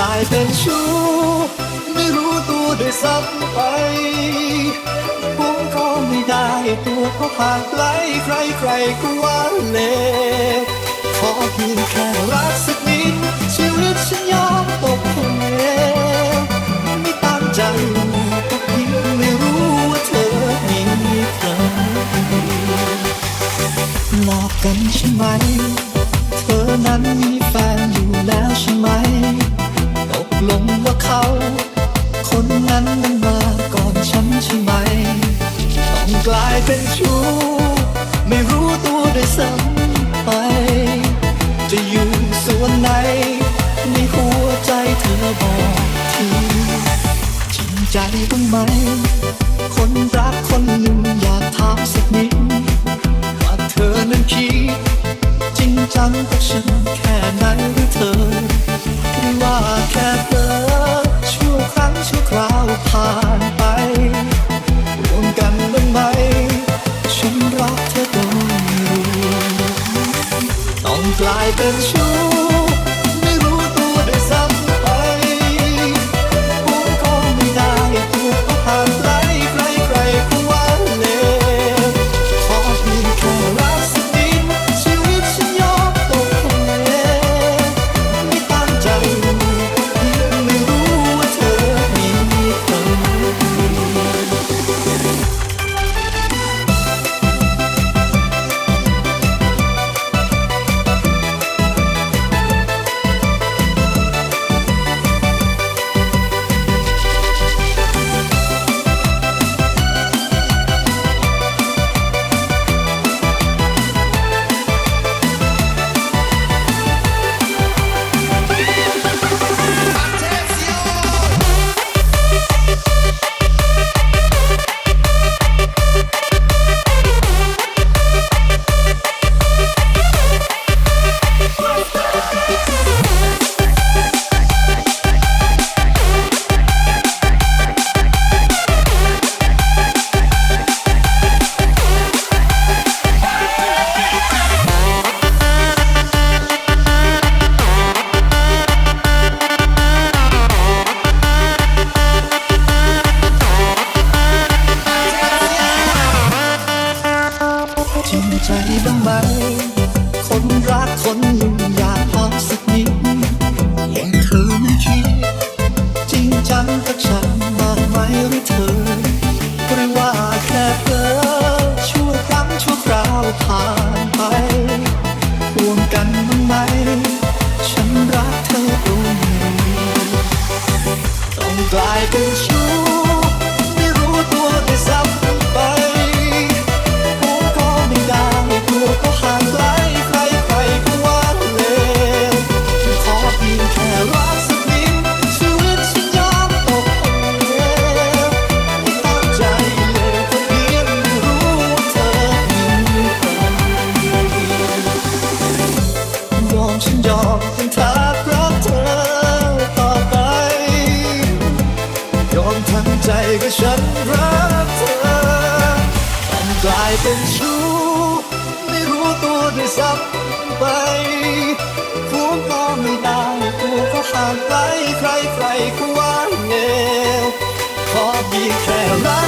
กลายเป็นชู้ ไม่รู้ตัวด้วยซ้ำไปผมก็ไม่ได้ตัวก็ห่างไกลใครใครก็ว่าเลวขอเพียงแค่รักสักนิด ชีวิตฉันยอมตกเหวไม่ตั้งใจก็เพียงไม่รู้ว่าเธอมีใครหลอกกันใช่ไหม บ้างไหม คนรักคนหนึ่งอยากถามสักนิดว่าเธอนั้นคิด จริงจังกับฉันแค่ไหนหรือเธอหรือว่าแค่เธอชั่วครั้งชั่วคราวผ่านไปรวมกันบ้างไหม ฉันรักเธอโดยรวมต้องกลายเป็นชู้ไใจบ้างไหม คนรักคนหนึ่งอยากพบสักนิดว่าเธอนั้นคิดจริงจังกับฉันมากไหมหรือเธอหรือว่าแค่เพ้อชั่วครั้งชั่วคราวผ่านไปห่วงกันบ้างไหม ฉันรักเธอโดยต้องกลายเป็นชู้ไฉันรักเธอมันกลายเป็นชู้ไม่รู้ตัวด้วยซ้ำไปผัวก็ไม่ได้ตัวก็ห่างไกลใครใครก็ว่าเลวขอเพียงแค่รัก